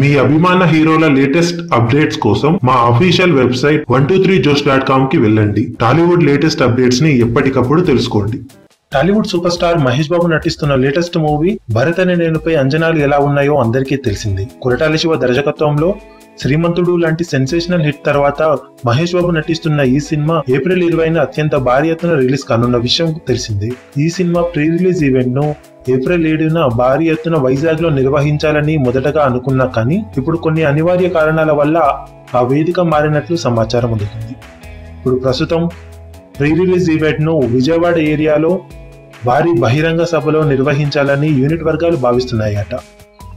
మీ అభిమాన హీరోల latest updates కోసం మా official website one two three Josh dot కామ్కి వెళ్ళండి. టాలీవుడ్ లేటెస్ట్ అప్డేట్స్ని ఎప్పటికప్పుడు తెలుసుకోండి. Tollywood super star Mahesh Babu నటిస్తున్న లేటెస్ట్ మూవీ భరత్ అనే నేనుపై అంజనాలు ఎలా ఉన్నాయో అందరికీ తెలిసింది. కొరటాల శివ దర్శకత్వంలో శ్రీమంతుడు లాంటి సెన్సేషనల్ హిట్ తర్వాత మహేష్ బాబు నటిస్తున్న ఈ సినిమా ఏప్రిల్ ఇరవైన అత్యంత భారీ ఎత్తున రిలీజ్ కానున్న విషయం తెలిసిందే. ఈ సినిమా ప్రీ రిలీజ్ ఈవెంట్ను ఏప్రిల్ ఏడున భారీ ఎత్తున వైజాగ్లో నిర్వహించాలని మొదటగా అనుకున్నా కానీ ఇప్పుడు కొన్ని అనివార్య కారణాల వల్ల ఆ వేదిక మారినట్లు సమాచారం అందుతుంది. ఇప్పుడు ప్రస్తుతం ప్రీ రిలీజ్ ఈవెంట్ను విజయవాడ ఏరియాలో భారీ బహిరంగ సభలో నిర్వహించాలని యూనిట్ వర్గాలు భావిస్తున్నాయట.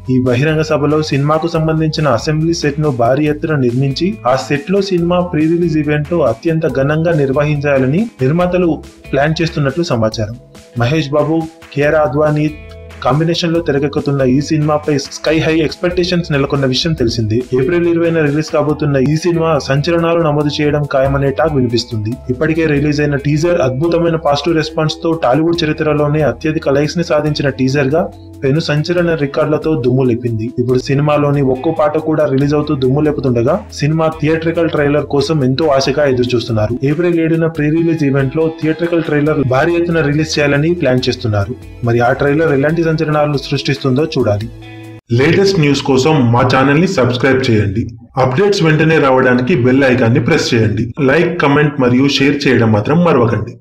ఈ బహిరంగ సభలో సినిమాకు సంబంధించిన అసెంబ్లీ సెట్ను భారీ ఎత్తున నిర్మించి ఆ సెట్లో సినిమా ప్రీ రిలీజ్ ఈవెంట్ అత్యంత ఘనంగా నిర్వహించాలని నిర్మాతలు ప్లాన్ చేస్తున్నట్లు సమాచారం. మహేష్ బాబు కేఆర్ అద్వానీ కాంబినేషన్లో తెరకెక్కుతున్న ఈ సినిమాపై స్కై హై ఎక్స్పెక్టేషన్స్ నెలకొన్న విషయం తెలిసింది. ఏప్రిల్ ఇరవైన రిలీజ్ కాబోతున్న ఈ సినిమా సంచలనాలు నమోదు చేయడం ఖాయమనే టాక్ వినిపిస్తుంది. ఇప్పటికే రిలీజ్ అయిన టీజర్ అద్భుతమైన పాజిటివ్ రెస్పాన్స్తో టాలీవుడ్ చరిత్రలోనే అత్యధిక లైక్స్ని సాధించిన టీజర్గా పెను సంచలన రికార్డులతో దుమ్ము లేపింది. ఇప్పుడు సినిమాలోని ఒక్కో పాట కూడా రిలీజ్ అవుతూ దుమ్ము లేపుతుండగా సినిమా థియేట్రికల్ ట్రైలర్ కోసం ఎంతో ఆశగా ఎదురు చూస్తున్నారు ఏప్రిల్ ఏడున ప్రీ రిలీజ్ ఈవెంట్లో థియేట్రికల్ ట్రైలర్ భారీ ఎత్తున రిలీజ్ చేయాలని ప్లాన్ చేస్తున్నారు. మరి ఆ ట్రైలర్ ఎలాంటి సంచలనాలను సృష్టిస్తుందో చూడాలి. లేటెస్ట్ న్యూస్ కోసం మా ఛానల్ని సబ్స్క్రైబ్ చేయండి. అప్డేట్స్ వెంటనే రావడానికి బెల్ ఐకాన్ని ప్రెస్ చేయండి. లైక్ కమెంట్ మరియు షేర్ చేయడం మాత్రం మరవకండి.